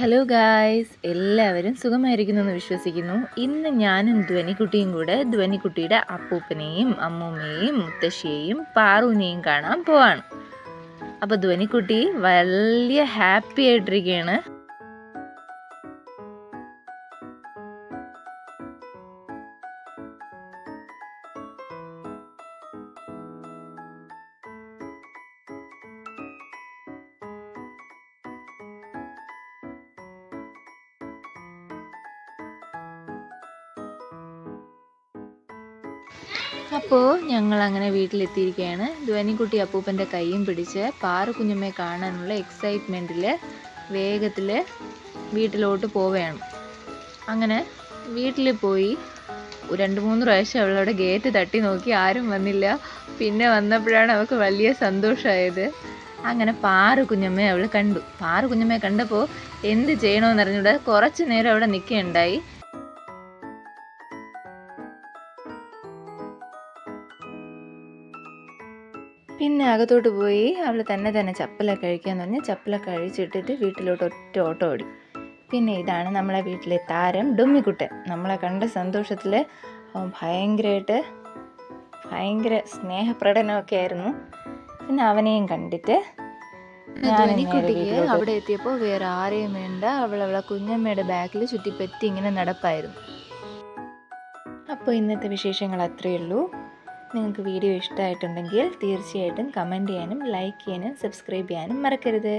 Hello guys എല്ലാവരും സുഖമായിരിക്കുന്നു എന്ന് വിശ്വസിക്കുന്നു. ഇന്ന് ഞാനും ധ്വനിക്കുട്ടിയും കൂടെ ധ്വനിക്കുട്ടിയുടെ അപ്പൂപ്പനെയും അമ്മൂമ്മയെയും മുത്തശ്ശിയെയും പാറുവിനെയും കാണാൻ പോവാണ്. അപ്പോൾ ധ്വനിക്കുട്ടി വലിയ ഹാപ്പി ആയിട്ടിരിക്കുകയാണ്. അപ്പോൾ ഞങ്ങൾ അങ്ങനെ വീട്ടിലെത്തിയിരിക്കുകയാണ് ധ്വനിക്കുട്ടി അപ്പൂപ്പന്റെ കൈയും പിടിച്ച് പാറ കുഞ്ഞമ്മയെ കാണാനുള്ള എക്സൈറ്റ്മെന്റിൽ വേഗത്തിൽ വീട്ടിലോട്ട് പോവുകയാണ്. അങ്ങനെ വീട്ടിൽ പോയി രണ്ട് മൂന്ന് പ്രാവശ്യം അവളവിടെ ഗേറ്റ് തട്ടി നോക്കി ആരും വന്നില്ല. പിന്നെ വന്നപ്പോഴാണ് അവൾക്ക് വലിയ സന്തോഷമായത്. അങ്ങനെ പാറു കുഞ്ഞമ്മയെ അവൾ കണ്ടു. പാറു കുഞ്ഞമ്മയെ കണ്ടപ്പോൾ എന്ത് ചെയ്യണമെന്ന് അറിഞ്ഞൂടെ കുറച്ച് നേരം അവിടെ നിൽക്കുകയുണ്ടായി. പിന്നെ അകത്തോട്ട് പോയി അവൾ തന്നെ തന്നെ ചപ്പലൊക്കെ കഴിക്കാന്ന് പറഞ്ഞ് ചപ്പലൊക്കെ കഴിച്ചിട്ടിട്ട് വീട്ടിലോട്ട് ഒറ്റ ഓട്ടോ ഓടി. പിന്നെ ഇതാണ് നമ്മളെ വീട്ടിലെ താരം ഡുമ്മിക്കുട്ടൻ. നമ്മളെ കണ്ട സന്തോഷത്തിൽ അവൻ ഭയങ്കരമായിട്ട് ഭയങ്കര സ്നേഹപ്രകടനമൊക്കെ ആയിരുന്നു. പിന്നെ അവനെയും കണ്ടിട്ട് അവിടെ എത്തിയപ്പോൾ വേറെ ആരെയും വേണ്ട. അവൾ അവളെ കുഞ്ഞമ്മയുടെ ബാക്കിൽ ചുറ്റിപ്പറ്റി ഇങ്ങനെ നടപ്പായിരുന്നു. അപ്പോൾ ഇന്നത്തെ വിശേഷങ്ങൾ അത്രയേ ഉള്ളൂ. നിങ്ങൾക്ക് വീഡിയോ ഇഷ്ടമായിട്ടുണ്ടെങ്കിൽ തീർച്ചയായിട്ടും കമന്റ് ചെയ്യാനും ലൈക്ക് ചെയ്യാനും സബ്സ്ക്രൈബ് ചെയ്യാനും മറക്കരുത്.